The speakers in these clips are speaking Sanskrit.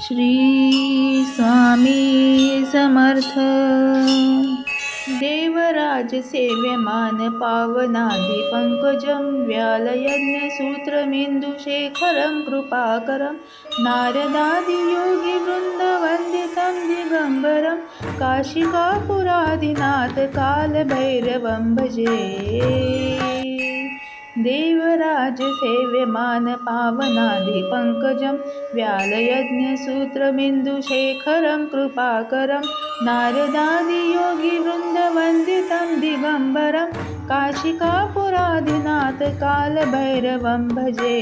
श्री स्वामी समर्थ। देवराज सेव्यमान पावनादिपङ्कजं व्यालयज्ञसूत्रमिन्दुशेखरं कृपाकरं। नारदादियोगिवृन्दवन्दितं दिगम्बरं। काशिकापुरादिनाथकालभैरवं भजे देवराजसेव्यमान पावनादिपङ्कजं व्यालयज्ञसूत्रबिन्दुशेखरं कृपाकरं नारदादियोगिवृन्दवन्दितं दिगम्बरं काशिकापुरादिनाथकालभैरवं भजे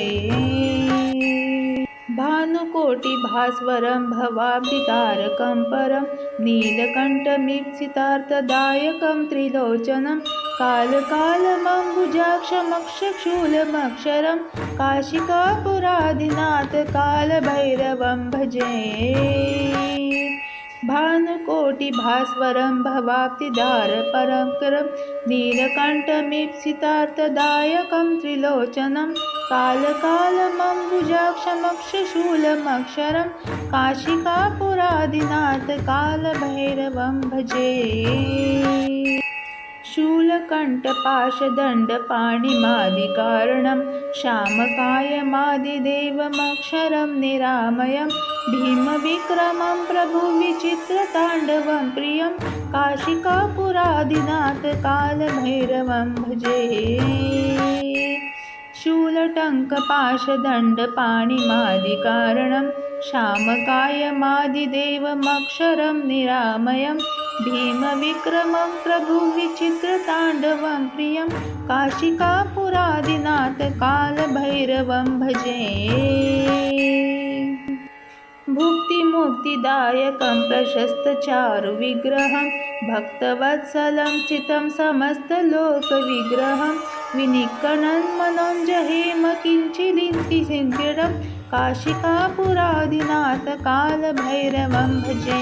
भानुकोटिभास्वरं भवाभितारकं परं नीलकण्ठमीप्सितार्थदायकं त्रिलोचनं कालकालमम्बुजाक्षमक्षशूलमक्षरं काशिकापुराधिनाथकालभैरवं भजे। भानुकोटिभास्वरं भवाब्धिदारपरं नीलकण्ठमीप्सितार्थदायकं त्रिलोचनं कालकालमम्बुजाक्षमक्षशूलमक्षरं काशिकापुरादिनाथकालभैरवं भजे शूलकण्ठपाशदण्डपाणिमादिकारणं श्यामकायमादिदेवमक्षरं निरामयं भीमविक्रमं प्रभुविचित्रताण्डवं प्रियं काशिकापुरादिनाथकालभैरवं भजे शूलटङ्कपाशदण्डपाणिमादिकारणं श्यामकायमादिदेवमक्षरं निरामयं भीमविक्रमं प्रभुविचित्रताण्डवं प्रियं काशिकापुरादिनाथकालभैरवं भजे। भुक्तिमुक्तिदायकं प्रशस्तचारुविग्रहं भक्तवत्सलं चितं समस्तलोकविग्रहं विनिकणन्मनोञ्जहेम किञ्चिदिन्तिसिद्धिरं काशिकापुरादिनाथकालभैरवं भजे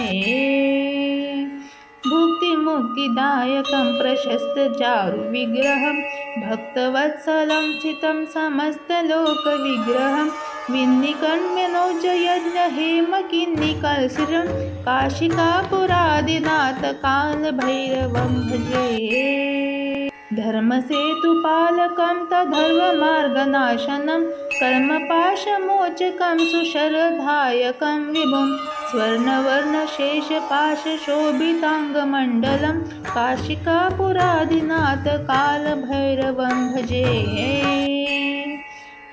भुक्तिमुक्तिदायकं प्रशस्तचारुविग्रहं भक्तवत्सलं चितं समस्तलोकविग्रहं विन्निकण्यनोजयज्ञहेमकिन्निकल्सिरं काशिकापुरादिनाथकालभैरवं भजे धर्मसेतुपालकं तद्धर्ममार्गनाशनं कर्मपाशमोचकं सुशरधायकं विभुं स्वर्णवर्णशेषपाशशोभिताङ्गमण्डलं काशिकापुरादिनाथकालभैरवं भजे।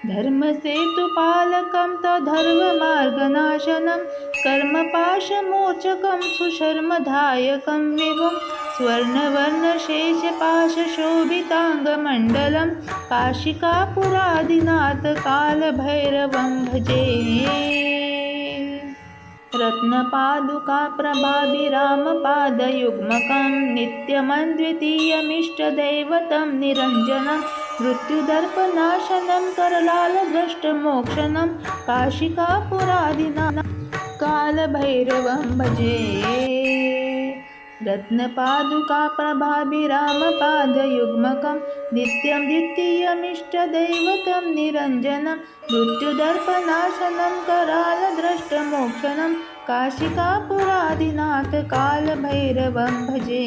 धर्मसेतुपालकं तद्धर्ममार्गनाशनं कर्मपाशमोचकं सुशर्मधायकं विभुं स्वर्णवर्णशेषपाशशोभिताङ्गमण्डलं काशिकापुरादिनाथकालभैरवं भजे रत्नपादुकाप्रभाभिरामपादयुग्मकं नित्यमन्द्वितीयमिष्टदैवतं निरञ्जनं मृत्युदर्पनाशनं करलालभ्रष्टमोक्षणं काशिकापुरादिना कालभैरवं भजे रत्नपादुकाप्रभाभिरामपादयुग्मकं नित्यं द्वितीयमिष्टदैवतं निरञ्जनं मृत्युदर्पनाशनं करालद्रष्टमोक्षणं काशिकापुरादिनाथकालभैरवं भजे।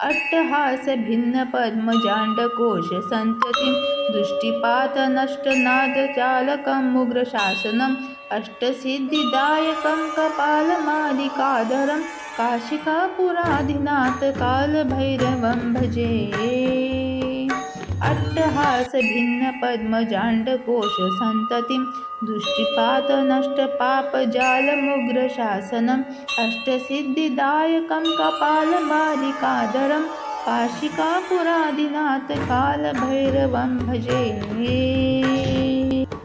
अट्टहासभिन्नपद्मजाण्डकोशसन्ततिं दृष्टिपातनष्टनादचालकं मुग्रशासनम् अष्टसिद्धिदायकं कपालमादिकाधरं काशिकापुरादिनाथकालभैरवं भजे। अट्टहासभिन्नपद्मजाण्डकोशसन्ततिं दृष्टिपातनष्टपापजालमुग्रशासनम् अष्टसिद्धिदायकं कपालमादिकाधरं काशिकापुरादिनाथकालभैरवं भजे।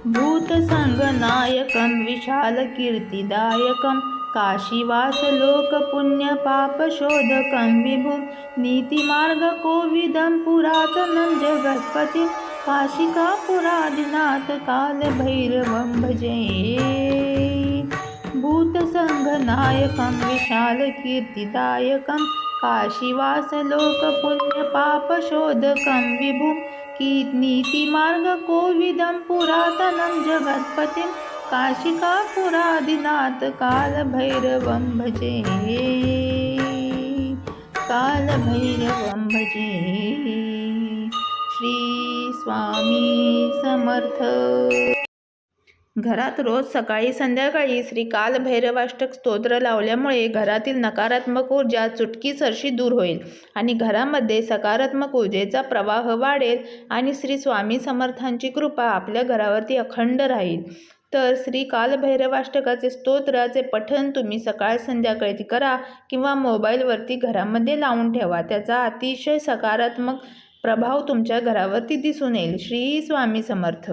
भूतसङ्गनायकं विशालकीर्तिदायकं काशीवासलोकपुण्यपापशोधकं विभुं नीतिमार्गकोविदं पुरातनं जगत्पतिं। काशिकापुरादिनाथकालभैरवं भजे। भूतसङ्घनायकं विशालकीर्तिदायकं काशीवासलोकपुण्यपापशोधकं विभुं कीर्नीतिमार्गकोविदं पुरातनं जगत्पतिं काशिकापुरादिनाथ कालभैरवं भजे। कालभैरवं भजे। श्री स्वामी समर्थ। घरात रोज सकाळी संध्याकाळी श्री कालभैरवाष्टक स्तोत्र लावल्यामुळे घरातील नकारात्मक ऊर्जा चुटकीसरशी दूर होईल आणि घरामध्ये सकारात्मक ऊर्जेचा प्रवाह वाढेल आणि श्री स्वामी समर्थांची कृपा आपल्या घरावरती अखंड राहील. तर श्री कालभैरवाष्टकाचे स्तोत्राचे पठण तुम्ही सकाळ संध्याकाळी करा किंवा मोबाईलवरती घरामध्ये लावून ठेवा. त्याचा अतिशय सकारात्मक प्रभाव तुमच्या घरावरती दिसून येईल. श्री स्वामी समर्थ.